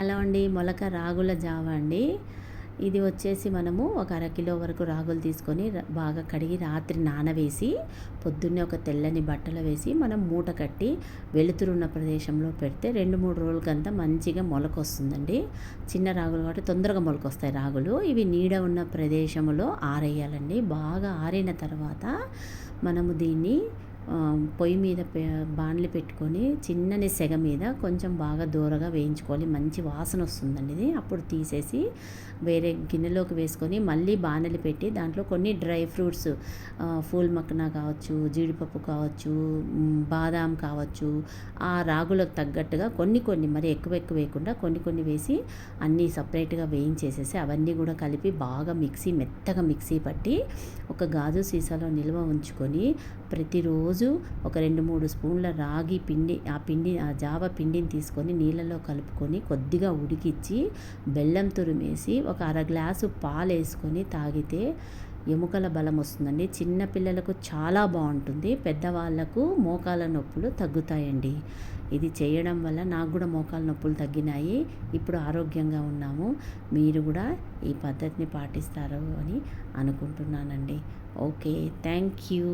Hello అండి మొలక రాగుల జావ అండి. ఇది వచ్చేసి మనము ఒక అరకిలో వరకు రాగులు తీసుకొని బాగా కడిగి రాత్రి నానవేసి పొద్దున్నే ఒక తెల్లని బట్టలు వేసి మనం మూట కట్టి వెలుతురున్న ప్రదేశంలో పెడితే రెండు మూడు రోజులకంతా మంచిగా మొలక వస్తుందండి చిన్న రాగులు కాబట్టి తొందరగా మొలకొస్తాయి రాగులు. ఇవి నీడ ఉన్న ప్రదేశంలో ఆరేయాలండి. బాగా ఆరిన తర్వాత మనము దీన్ని పొయ్యి మీద బాణలి పెట్టుకొని చిన్నని సెగ మీద కొంచెం బాగా దూరగా వేయించుకోవాలి. మంచి వాసన వస్తుందండి ఇది. అప్పుడు తీసేసి వేరే గిన్నెలోకి వేసుకొని మళ్ళీ బాణలి పెట్టి దాంట్లో కొన్ని డ్రై ఫ్రూట్స్ ఫూల్ మక్కన కావచ్చు జీడిపప్పు కావచ్చు బాదాం కావచ్చు ఆ రాగులకు తగ్గట్టుగా కొన్ని కొన్ని మరి ఎక్కువ ఎక్కువ వేయకుండా కొన్ని కొన్ని వేసి అన్నీ సపరేట్గా వేయించేసేసి అవన్నీ కూడా కలిపి బాగా మిక్సీ మెత్తగా మిక్సీ పట్టి ఒక గాజు సీసాలో నిల్వ ఉంచుకొని ప్రతిరోజు రోజు ఒక రెండు మూడు స్పూన్ల రాగి పిండి ఆ పిండి ఆ జావ పిండిని తీసుకొని నీళ్ళలో కలుపుకొని కొద్దిగా ఉడికిచ్చి బెల్లం తురిమేసి ఒక అర గ్లాసు పాలు వేసుకొని తాగితే ఎముకల బలం వస్తుందండి. చిన్న పిల్లలకు చాలా బాగుంటుంది. పెద్దవాళ్ళకు మోకాల నొప్పులు తగ్గుతాయండి. ఇది చేయడం వల్ల నాకు కూడా మోకాల నొప్పులు తగ్గినాయి. ఇప్పుడు ఆరోగ్యంగా ఉన్నాము. మీరు కూడా ఈ పద్ధతిని పాటిస్తారు అని అనుకుంటున్నానండి. Okay thank you.